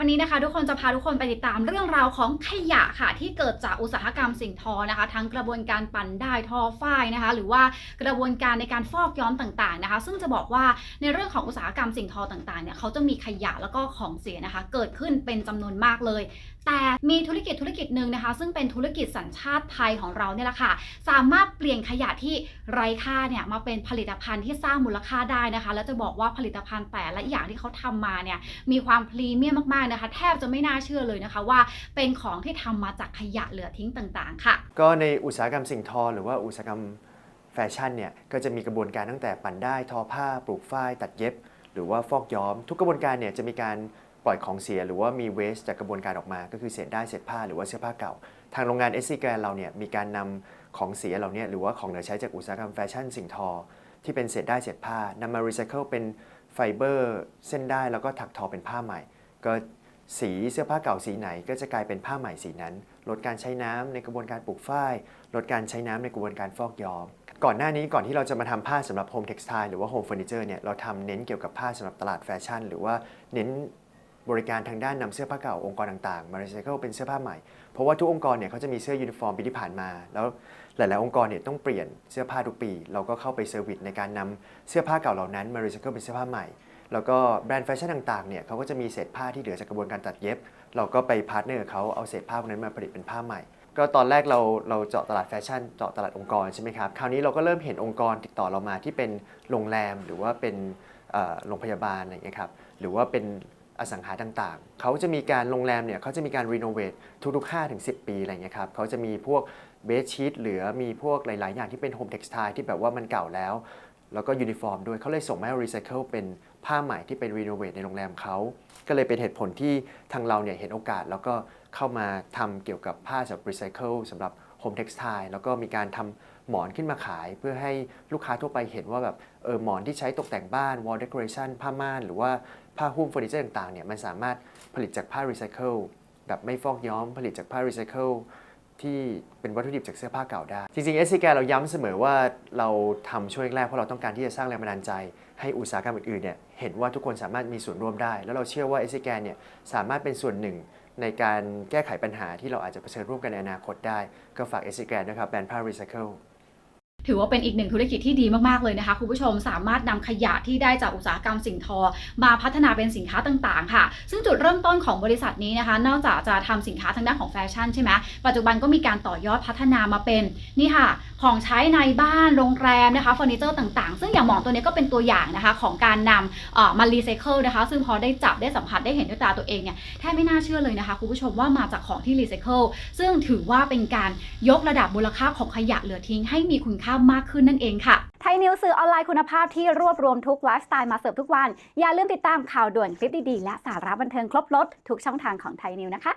วันนี้นะคะ ทุกคนจะพาทุกคนไปติดตามเรื่องราวของขยะค่ะ ที่เกิดจากอุตสาหกรรมสิ่งทอนะคะ ทั้งกระบวนการปั่นได้ทอฝ้ายนะคะ หรือว่ากระบวนการในการฟอกย้อมต่างๆนะคะ ซึ่งจะบอกว่าในเรื่องของอุตสาหกรรมสิ่งทอต่างๆเนี่ยเขาจะมีขยะแล้วก็ของเสียนะคะ เกิดขึ้นเป็นจำนวนมากเลย แต่มีธุรกิจธุรกิจหนึ่งนะคะ ซึ่งเป็นธุรกิจสัญชาติไทยของเราเนี่ยแหละค่ะสามารถเปลี่ยนขยะที่ไร้ค่าเนี่ยมาเป็นผลิตภัณฑ์ที่สร้างมูลค่าได้นะคะ แล้วจะบอกว่าผลิตภัณฑ์แต่ละอย่างที่เขาทำมาเนี่ยมีความพรีเมียมมากนะคะ แทบจะไม่น่าเชื่อเลยนะคะว่าเป็นของที่ทำมาจากขยะเหลือทิ้งต่างๆ ค่ะ ก็ในอุตสาหกรรมสิ่งทอ หรือว่าอุตสาหกรรมแฟชั่นเนี่ยก็จะมีกระบวนการตั้งแต่ปั่นได้ทอผ้า ปลูกฝ้ายตัดเย็บ หรือว่าฟอกย้อม ทุกกระบวนการเนี่ยจะมีการปล่อยของเสียหรือว่ามีเวสจากกระบวนการออกมา ก็คือเศษได้เศษผ้าหรือว่าเสื้อผ้าเก่า ทางโรงงานเอสซีแกรนเราเนี่ยมีการนำของเสียเหล่านี้หรือว่าของเหลือใช้จากอุตสาหกรรมแฟชั่นสิ่งทอ ที่เป็นเศษได้เศษผ้านำมารีไซเคิลเป็นไฟเบอร์เส้นได้แล้วก็ถักทอเป็นผ้าใหม่ ก็ สีเสื้อผ้าเก่าสีไหนก็จะกลายเป็นผ้าใหม่สีนั้น ลดการใช้น้ำในกระบวนการปลูกฝ้าย ลดการใช้น้ำในกระบวนการฟอกย้อม ก่อนหน้านี้ก่อนที่เราจะมาทำผ้าสำหรับโฮมเท็กซ์ไทหรือว่าโฮมเฟอร์นิเจอร์เนี่ยเราทำเน้นเกี่ยวกับผ้าสำหรับตลาดแฟชั่น หรือว่าเน้นบริการทางด้านนำเสื้อผ้าเก่าองค์กรต่างๆ มารีไซเคิลเป็นเสื้อผ้าใหม่ เพราะว่าทุกองค์กรเนี่ยเขาจะมีเสื้อยูนิฟอร์มปีที่ผ่านมา แล้วหลายๆองค์กรเนี่ยต้องเปลี่ยนเสื้อผ้าทุกปี เราก็เข้าไปเซอร์วิสในการนำเสื้อผ้าเก่าเหล่านั้นมารีไซเคิลเป็นเสื้อผ้าใหม่ แล้วก็แบรนด์แฟชั่นต่างๆเนี่ยเขาก็จะมีเศษผ้าที่เหลือจากกระบวนการตัดเย็บ เราก็ไปพาร์ทเนอร์เขาเอาเศษผ้าพวกนั้นมาผลิตเป็นผ้าใหม่ ก็ตอนแรกเราเราเจาะตลาดแฟชั่นเจาะตลาดองค์กรใช่ไหมครับคราวนี้เราก็เริ่มเห็นองค์กรติดต่อเรามาที่เป็นโรงแรมหรือว่าเป็นโรงพยาบาลอะไรอย่างเงี้ยครับหรือว่าเป็นอสังหาต่างๆ เขาจะมีการโรงแรมเนี่ยเขาจะมีการรีโนเวททุกๆ5-10 ปีอะไรอย่างเงี้ยครับ เขาจะมีพวกเบสชีตเหลือมีพวกหลาย ๆ อย่างที่เป็นโฮมเท็กซ์ไทที่แบบว่ามันเก่าแล้ว แล้วก็ยูนิฟอร์มด้วย เขาเลยส่งมาให้รีไซเคิลเป็น ผ้าใหม่ที่เป็นรีโนเวทในโรงแรมเขา ก็เลยเป็นเหตุผลที่ทางเราเนี่ยเห็นโอกาส แล้วก็เข้ามาทำเกี่ยวกับผ้าสำหรับรีไซเคิลสำหรับโฮมเท็กซ์ไทแล้วก็มีการทำหมอนขึ้นมาขาย เพื่อให้ลูกค้าทั่วไปเห็นว่าแบบเออหมอนที่ใช้ตกแต่งบ้าน wall decoration ผ้าม่าน หรือว่าผ้าหุ้มเฟอร์นิเจอร์ต่างๆเนี่ยมันสามารถผลิตจากผ้ารีไซเคิลแบบไม่ฟอกย้อมผลิตจากผ้ารีไซเคิล ที่เป็นวัตถุดิบจากเสื้อผ้าเก่าได้ จริงๆ s c แกเราย้ำเสมอว่าเราทำช่วยแรกเพราะเราต้องการที่จะสร้างแรงบันดาลใจ ให้อุตสาหกรรมอื่นๆเนี่ยเห็นว่าทุกคนสามารถมีส่วนร่วมได้ แล้วเราเชื่อว่า s c แกเนี่ยสามารถเป็นส่วนหนึ่งในการแก้ไขปัญหาที่เราอาจจะเผชิญร่วมกันในอนาคตได้ ก็ฝาก s c แกนะครับแบรนด์ผ้ารีไซเคิล ถือว่าเป็นอีกหนึ่งธุรกิจที่ดีมากๆเลยนะคะคุณผู้ชมสามารถนำขยะที่ได้จากอุตสาหกรรมสิ่งทอ มาพัฒนาเป็นสินค้าต่างๆ ค่ะ ซึ่งจุดเริ่มต้นของบริษัทนี้นะคะ นอกจากจะทำสินค้าทางด้านของแฟชั่นใช่ไหมปัจจุบันก็มีการต่อยอดพัฒนามาเป็นนี่ค่ะ ของใช้ในบ้านโรงแรมนะคะเฟอร์นิเจอร์ต่างๆ ซึ่งอย่างหมอนตัวนี้ก็เป็นตัวอย่างนะคะของการนำมารีไซเคิลนะคะ ซึ่งพอได้จับได้สัมผัสได้เห็นด้วยตาตัวเองเนี่ยแทบไม่น่าเชื่อเลยนะคะคุณผู้ชมว่ามาจากของที่รีไซเคิลซึ่งถือว่าเป็นการยกระดับมูลค่าของขยะเหลือทิ้งให้มีคุณค่ามากขึ้นนั่นเองค่ะไทยนิวสื่อออนไลน์คุณภาพที่รวบรวมทุกไลฟ์สไตล์มาเสิร์ฟทุกวัน อย่าลืมติดตามข่าวด่วนคลิปดีๆ และสาระบันเทิงครบรถทุกช่องทางของไทยนิวนะคะ